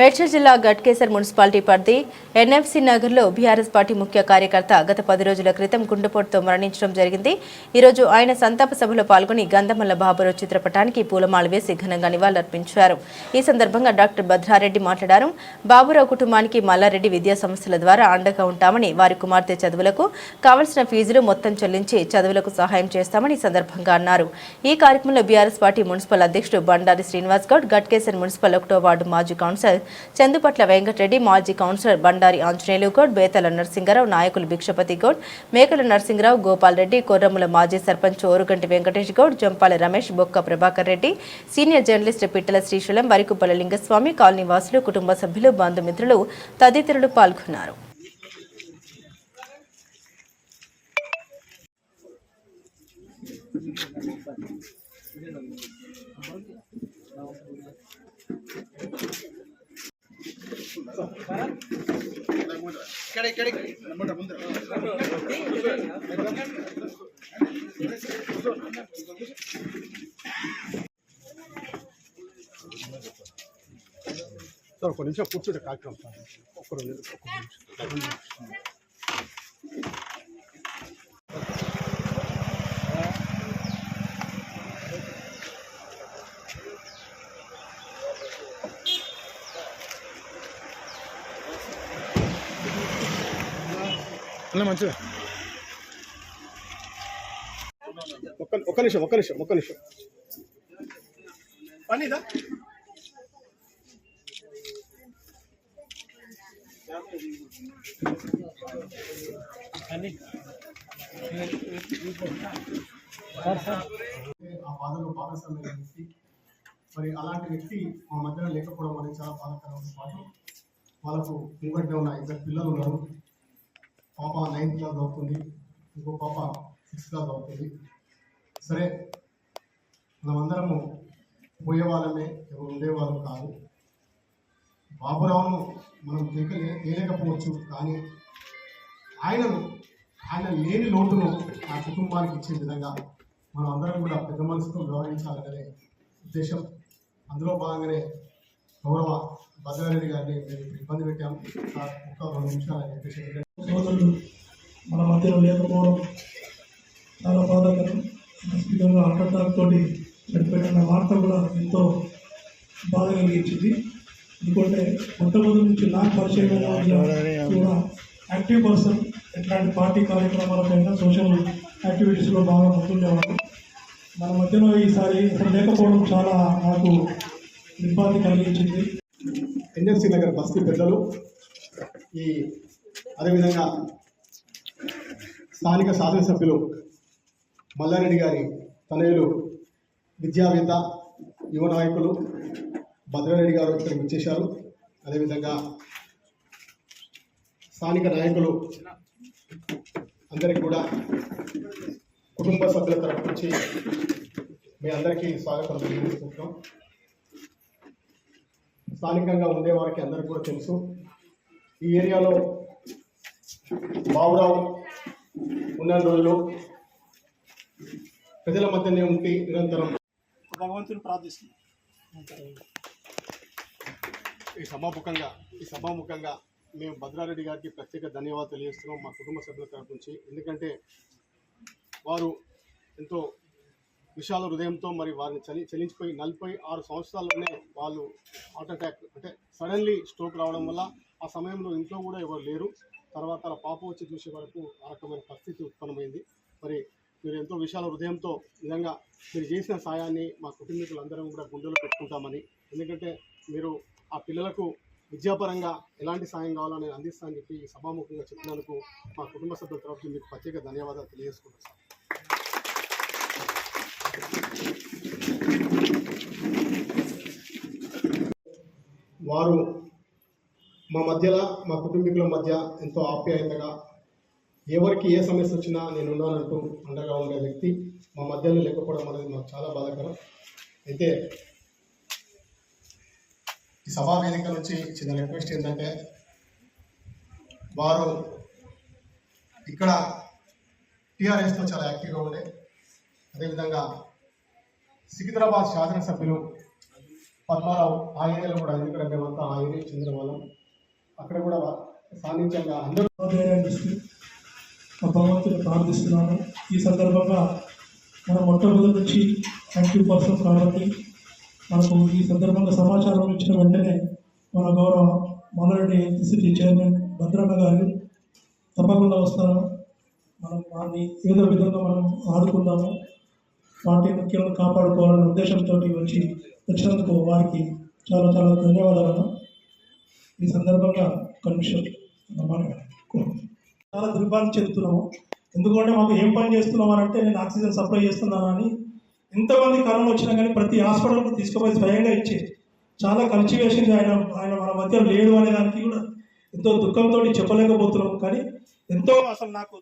మేడ్చల్ జిల్లా గట్కేసర్ మున్సిపాలిటీ పరిధి ఎన్ఎఫ్సి నగర్లో బీఆర్ఎస్ పార్టీ ముఖ్య కార్యకర్త గత పది రోజుల క్రితం గుండెపోటుతో మరణించడం జరిగింది. ఈరోజు ఆయన సంతాప సభలో పాల్గొని గంధమల్ల బాబురావు చిత్రపటానికి పూలమాల వేసి ఘనంగా నివాళులర్పించారు. ఈ సందర్భంగా డాక్టర్ భద్రారెడ్డి మాట్లాడారు. బాబురావు కుటుంబానికి మల్లారెడ్డి విద్యా సంస్థల ద్వారా అండగా ఉంటామని వారి కుమార్తె చదువులకు కావలసిన ఫీజులు మొత్తం చెల్లించి చదువులకు సహాయం చేస్తామని ఈ సందర్భంగా అన్నారు. ఈ కార్యక్రమంలో బీఆర్ఎస్ పార్టీ మున్సిపల్ అధ్యక్షుడు బండారి శ్రీనివాస్ గౌడ్ గట్కేసర్ మున్సిపల్ ఒకటో వార్డు మాజీ కౌన్సిలర్ చందుపట్ల వెంకటరెడ్డి మాజీ కౌన్సిలర్ బండారి ఆంజనేయులు గౌడ్ బేతల నరసింగరావు నాయకులు భిక్షపతి గౌడ్ మేకల నరసింగరావు గోపాల్ రెడ్డి కొర్రముల మాజీ sarpanch Oruganti Venkatesh Goud Jampala Ramesh Bokka Prabhakar Reddy senior journalist Pittala Srisailam Varikuppala Lingaswamy colony వాసులు కుటుంబ సభ్యులు బంధుమిత్రులు తదితరులు పాల్గొన్నారు. సార్ ఒక నిమిషం కూర్చుంటే కార్యక్రమం సార్. ఒక్క రెండు ఒక్క నిమిషం. అన్న మంచిగా. ఒక్క ఒక్క నిమిషం ఒక్క నిమిషం ఒక్క నిమిషం. పనిదా ఆ బాధలో భాగస్వామ్యం వ్యక్తి మరి అలాంటి వ్యక్తి మా మధ్యన లేకపోవడం అనేది చాలా బాధాకరమైన పాటు వాళ్ళకు ఇవ్వబడి ఉన్న ఇద్దరు పిల్లలు ఉన్నారు. పాప నైన్త్ క్లాస్ అవుతుంది ఇంకో పాప సిక్స్త్ క్లాస్ అవుతుంది సరే మనమందరము పోయే వాళ్ళమే ఎవరు ఉండేవాళ్ళం కాదు. బాబురావును మనం తేకలే తేలేకపోవచ్చు కానీ ఆయనను ఆయన లేని లోటును ఆ కుటుంబానికి ఇచ్చే విధంగా మనం అందరం కూడా పెద్ద మనసుతో వ్యవహరించాలనే ఉద్దేశం. అందులో భాగంగానే గౌరవ భద్రారెడ్డి గారిని మేము ఇబ్బంది పెట్టాము ఒక రెండు నిమిషాలు అని చెప్పేసి ఎందుకంటే సోదరులు మన మధ్యలో లేకపోవడం చాలా బాధాకరం. విధంగా హార్ట్ అటాక్ తోటి చనిపోయిన వార్త కూడా ఎంతో బాధ కలిగించింది ఎందుకంటే మొట్టమొదటి నుంచి నాకు పరిచయం కూడా యాక్టివ్ పర్సన్ ఎట్లాంటి పార్టీ కార్యక్రమాలపైన సోషల్ యాక్టివిటీస్లో బాగా ముందుండేవాడు మన మధ్యలో ఈసారి అసలు లేకపోవడం చాలా నాకు ఇబ్బంది కలిగించింది. ఎన్ఎఫ్సి నగర్ బస్తీ పెద్దలు ఈ అదేవిధంగా స్థానిక శాసనసభ్యులు మల్లారెడ్డి గారి తనయులు విద్యావేత్త యువ నాయకులు భద్రారెడ్డి గారు ఇక్కడికి వచ్చేశారు. అదేవిధంగా స్థానిక నాయకులు అందరికీ కూడా కుటుంబ సభ్యుల తరపు నుంచి మీ అందరికీ స్వాగతం తెలియజేస్తున్నాం స్థానికంగా ఉండే వారికి అందరికీ కూడా తెలుసు. ఈ ఏరియాలో బావురావు ఉన్న రోజులు ప్రజల మధ్యనే ఉండి నిరంతరం భగవంతుని ప్రార్థిస్తున్నాం. ఈ సభాముఖంగా ఈ సభాముఖంగా మేము భద్రారెడ్డి గారికి ప్రత్యేక ధన్యవాదాలు తెలియజేస్తున్నాం మా కుటుంబ సభ్యుల తరపు నుంచి. ఎందుకంటే వారు ఎంతో విశాల హృదయంతో మరి వారిని చలి చలించిపోయి నలభై ఆరు సంవత్సరాల్లోనే వాళ్ళు హార్ట్ అటాక్ అంటే సడన్లీ స్ట్రోక్ రావడం వల్ల ఆ సమయంలో ఇంట్లో కూడా ఎవరు లేరు. తర్వాత వాళ్ళ పాప వచ్చి చూసే వరకు ఆ రకమైన పరిస్థితి ఉత్పన్నమైంది. మరి మీరు ఎంతో విశాల హృదయంతో నిజంగా మీరు చేసిన సాయాన్ని మా కుటుంబీకులందరం కూడా గుండెలో పెట్టుకుంటామని. ఎందుకంటే మీరు ఆ పిల్లలకు విద్యాపరంగా ఎలాంటి సాయం కావాలో నేను అందిస్తానని చెప్పి సభాముఖంగా చెప్పినందుకు మా కుటుంబ సభ్యుల తరఫున మీకు ప్రత్యేక ధన్యవాదాలు తెలియజేసుకుంటాను వారు మా మధ్యలో మా కుటుంబీకుల మధ్య ఎంతో ఆప్యాయతగా ఎవరికి ఏ సమస్య వచ్చినా నేను ఉన్నానంటూ అండగా ఉండే వ్యక్తి మా మధ్యలో లేకపోవడం అనేది మాకు చాలా బాధాకరం. అయితే ఈ సభా వేదిక నుంచి చిన్న రిక్వెస్ట్ ఏంటంటే వారు ఇక్కడ టీఆర్ఎస్తో చాలా యాక్టివ్గా ఉండే. అదేవిధంగా సికింద్రాబాద్ శాసనసభ్యులు పద్మారావు ఆ ఏరియాలో కూడా ఎందుకంటే మేమంతా ఆ ఏరియా చెందిన వాళ్ళం అక్కడ కూడా సాన్నిధ్యంగా అందరూ ధైర్యాన్ని భగవంతుని ప్రార్థిస్తున్నాను ఈ సందర్భంగా మనం మొట్టమొదటి నుంచి యాక్టివ్ పర్సన్ కాబట్టి మనకు ఈ సందర్భంగా సమాచారం ఇచ్చిన వెంటనే మన గౌరవ మొదలరెడ్డి ఎన్సిసిటీ చైర్మన్ భద్రన్న గారు తప్పకుండా వస్తారు. మనం వారిని ఏదో విధంగా మనం ఆదుకుందాము. పార్టీ ముఖ్యంగా కాపాడుకోవాలనే ఉద్దేశంతో వచ్చి వచ్చినందుకు వారికి చాలా చాలా ధన్యవాదాలు. ఈ సందర్భంగా కన్విషన్ చాలా దుర్భాగ్యం చెందుతున్నాము ఎందుకంటే మాకు ఏం పని చేస్తున్నాం అని అంటే నేను ఆక్సిజన్ సప్లై చేస్తున్నానని ఎంతమంది కరోనా వచ్చినా కానీ ప్రతి హాస్పిటల్కి తీసుకుపోయి స్వయంగా ఇచ్చే చాలా కలిసి వేసింది ఆయన ఆయన మన మధ్య లేడు అనే దానికి కూడా ఎంతో దుఃఖంతో చెప్పలేకపోతున్నాం. కానీ ఎంతో అసలు నాకు